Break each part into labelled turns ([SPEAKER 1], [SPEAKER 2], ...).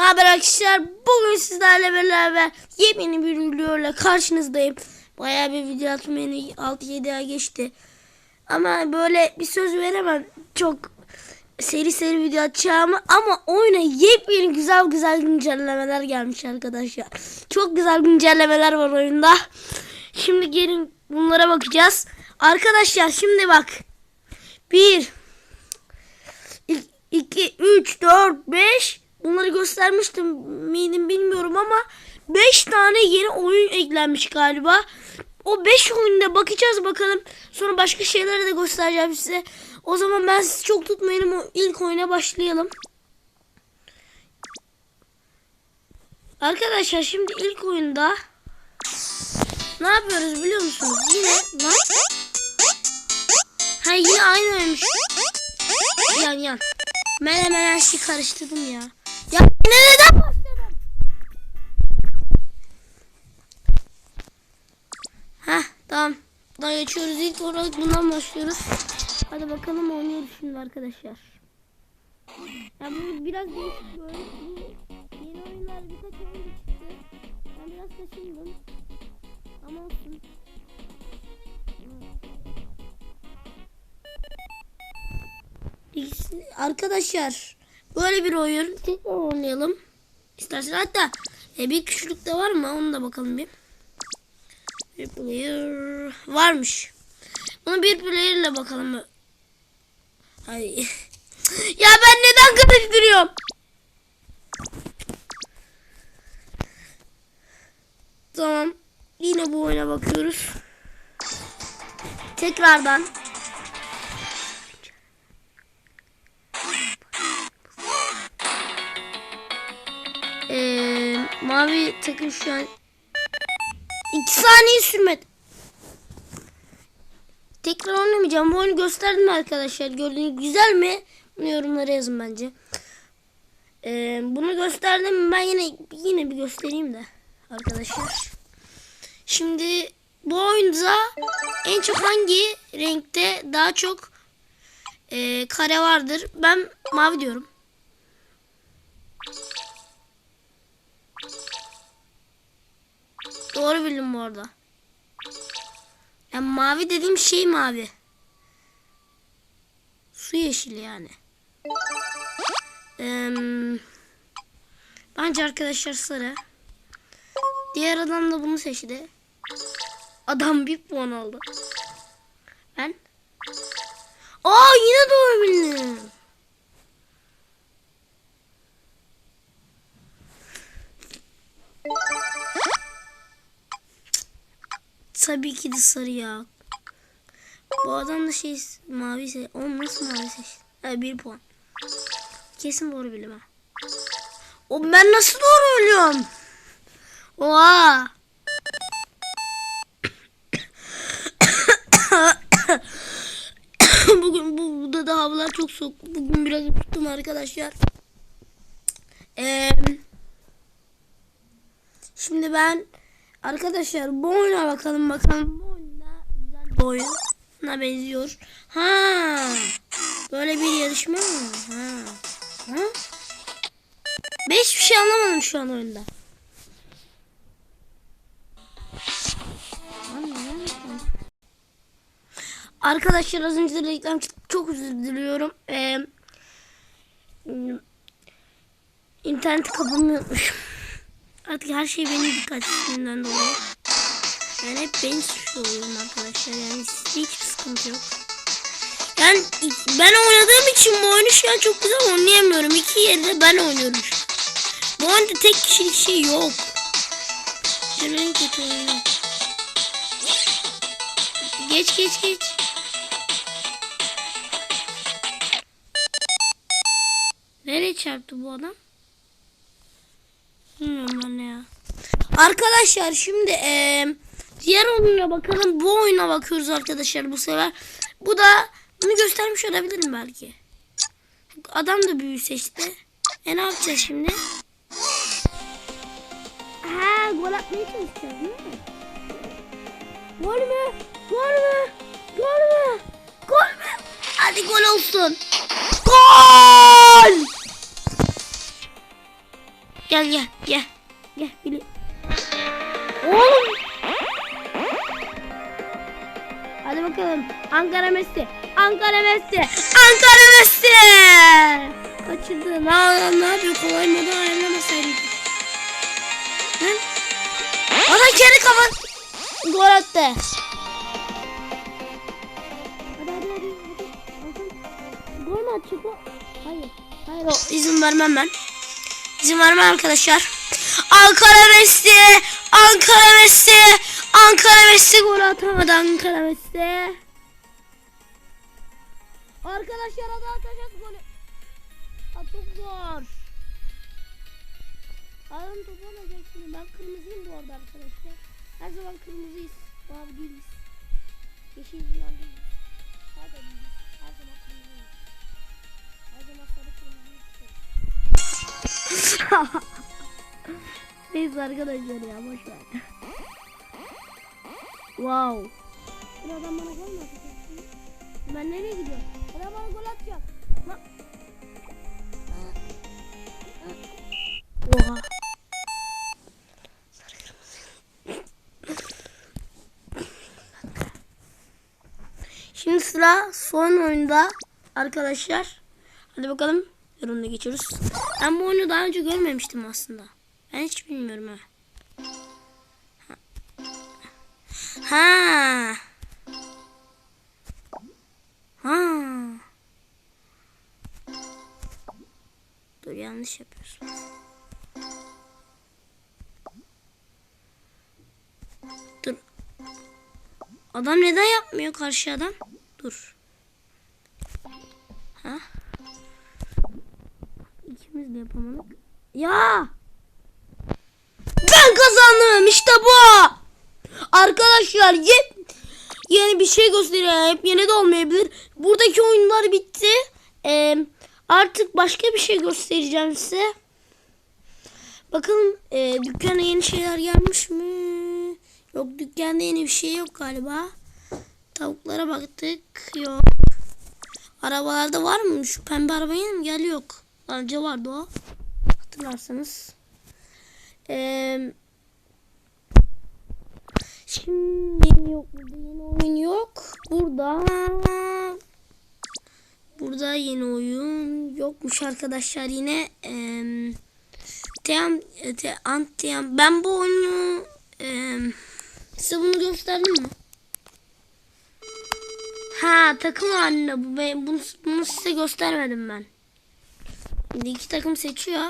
[SPEAKER 1] Ne haber arkadaşlar? Bugün sizlerle beraber yepyeni bir videoyla karşınızdayım. Bayağı bir video atmayı 6-7 ay geçti. Ama böyle bir söz veremem. Çok seri seri video atacağımı ama oyuna yepyeni güzel güzel güncellemeler gelmiş arkadaşlar. Çok güzel güncellemeler var oyunda. Şimdi gelin bunlara bakacağız. Arkadaşlar şimdi bak. 1 2 3 4 5 Bunları göstermiştim miydim bilmiyorum ama 5 tane yeni oyun eklenmiş galiba. O 5 oyunda bakacağız bakalım. Sonra başka şeyleri de göstereceğim size. O zaman ben sizi çok tutmayayım. O ilk oyuna başlayalım. Arkadaşlar şimdi ilk oyunda ne yapıyoruz biliyor musunuz? Yine lan. Ha yine aynı oyunmuş. Yan yan. Ben her şeyi karıştırdım ya. Ya yine neden başladım? Heh tamam. Daha geçiyoruz. İlk olarak bundan başlıyoruz. Hadi bakalım oynuyoruz şimdi arkadaşlar. Ya bu biraz değişik. Bu yeni oyunlar birkaç oyun çıktı. Ben biraz kaçındım. Ama olsun. Arkadaşlar böyle bir oyun tekrar oynayalım. İstersen hatta e, bir küçülük de var mı onu da bakalım bir. Bir player varmış. Bunu bir player ile bakalım. Ay. ya ben neden karıştırıyorum? Tamam. Yine bu oyuna bakıyoruz. Tekrardan. Mavi takım şu an 2 saniye sürmedi. Tekrar oynamayacağım. Bu oyunu gösterdim arkadaşlar? Gördüğünüz güzel mi? Bunu yorumlara yazın bence. Ee, bunu gösterdim? Ben yine yine bir göstereyim de arkadaşlar. Şimdi bu oyunda en çok hangi renkte daha çok e, kare vardır? Ben mavi diyorum. Doğru bildim bu arada. Yani mavi dediğim şey mavi. Su yeşili yani. Ee, bence arkadaşlar sarı. Diğer adam da bunu seçti. Adam bir puan aldı. Ben? Aa yine doğru bildim. Tabii ki de sarı ya. Bu adam da şey mavi se Oğlum nasıl mavi seçti? Ha bir puan. Kesin doğru bilim ha. O ben nasıl doğru biliyorum? Oha. Bugün bu, burada da havalar çok soğuk. Bugün biraz tuttum arkadaşlar. Ee, şimdi ben arkadaşlar bu oyuna bakalım bakalım. Bu oyunda güzel bir oyuna benziyor. Ha. Böyle bir yarışma mı? Ha. Ha? Ben hiçbir şey anlamadım şu an oyunda. Arkadaşlar az önce de reklam çıktı. Çok özür diliyorum. Ee, interneti kapamayı unutmuşum. Artık her şey benim dikkatsizliğimden dolayı. Yani hep ben suçluyorum arkadaşlar. Yani hiçbir sıkıntı yok. Yani ben oynadığım için bu oyunu şu an çok güzel oynayamıyorum. İki yerde ben oynuyorum. Bu oyunda tek kişilik şey yok. En kötü oyunu. Geç geç geç. Nereye çarptı bu adam? Bilmiyorum ben ya. Arkadaşlar şimdi eee diğer oyuna bakalım. Bu oyuna bakıyoruz arkadaşlar bu sefer. Bu da bunu göstermiş olabilirim belki. Adam da büyü seçti. E ne yapacağız şimdi? Ha gol atmaya çalışacağız değil mi? Gol mü? Gol mü? Gol mü? Gol mü? Hadi gol olsun. Gol! Gel gel gel. Gel bili. Oğlum. Hadi bakalım. Ankara Messi. Ankara Messi. Ankara Messi. Kaçırdı. Ne, ne yapıyor? Kolay modu ayarlamasaydı. Ana kendi kafa. Gol attı. Hadi hadi hadi. hadi. Gol mü atacak o? Hayır. Hayır o izin vermem ben. İzin vermem arkadaşlar. Ankara Messi. Ankara Messi. Ankara Messi gol atamadı Ankara Messi. Arkadaşlar hadi atacağız golü. Ha, zor. Adam topu alacak şimdi. Ben kırmızıyım bu arada arkadaşlar. Her zaman kırmızıyız. Mavi değiliz. Yeşil falan Neyse arkadaşlar ya boş ver. wow. Bu adam bana gol? Ben nereye gidiyorum? Adam bana gol atacak. Oha. Şimdi sıra son oyunda arkadaşlar. Hadi bakalım yorumuna geçiyoruz. Ben bu oyunu daha önce görmemiştim aslında. Ben hiç bilmiyorum ha. Ha. Ha. Dur yanlış yapıyorsun. Dur. Adam neden yapmıyor karşı adam? Dur. Ha? İkimiz de yapamadık. Ya! Ben kazandım işte bu. Arkadaşlar yep yeni bir şey gösteriyor. Hep yeni de olmayabilir. Buradaki oyunlar bitti. Ee, artık başka bir şey göstereceğim size. Bakalım e, dükkana yeni şeyler gelmiş mi? Yok dükkanda yeni bir şey yok galiba. Tavuklara baktık. Yok. Arabalarda var mı? Şu pembe araba yeni geldi? Yok. Önce vardı o. Hatırlarsanız. Eee Şimdi yok yeni oyun yok. Burada burada yeni oyun yokmuş arkadaşlar yine eee Team, te, Antiam. Ben bu oyunu eee size bunu gösterdim mi? Ha takım halinde bu. Ben bunu, bunu size göstermedim ben. Şimdi iki takım seçiyor.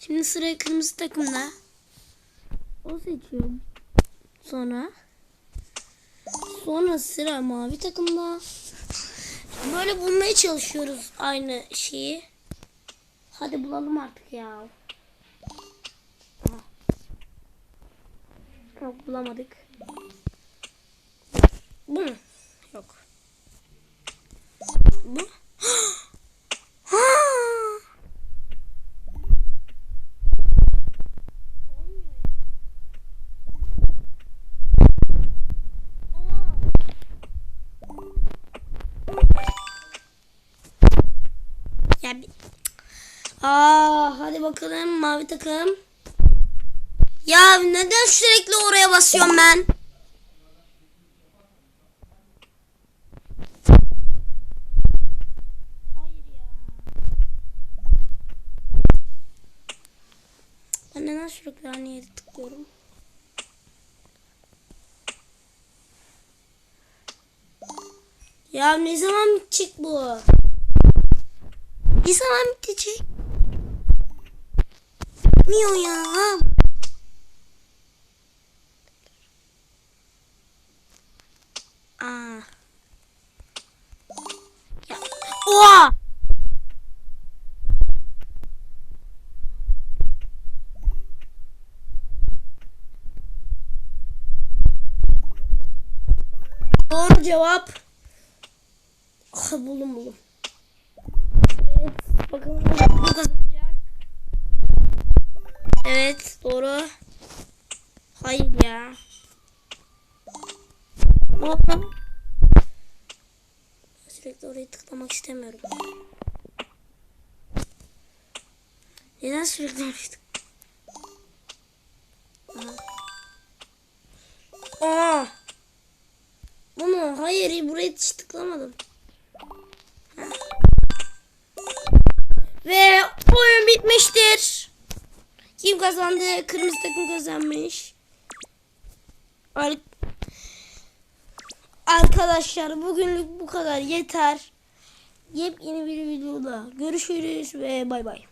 [SPEAKER 1] Şimdi sıra kırmızı takımda. O seçiyor. Sonra sonra sıra mavi takımda. Böyle bulmaya çalışıyoruz aynı şeyi. Hadi bulalım artık ya. Aha. Yok bulamadık. Bu mu? Yok. Bu? Ha! Ya. Aa, hadi bakalım mavi takım. Ya neden sürekli oraya basıyorum ben? Ben neden sürekli aynı yere tıklıyorum? Ya ne zaman bitecek bu? Ne zaman bitecek? Bitmiyor ya. Aa. Ya. Oha! Doğru cevap. Ah, buldum buldum. Bakın bu kazanacak. Evet doğru. Hayır ya. Oğlum. Sürekli oraya tıklamak istemiyorum. Neden sürekli oraya? Aa. Bunu hayır buraya hiç tıklamadım. Bitmiştir. Kim kazandı? Kırmızı takım kazanmış. Ar- Arkadaşlar bugünlük bu kadar yeter. Yepyeni bir videoda görüşürüz ve bay bay.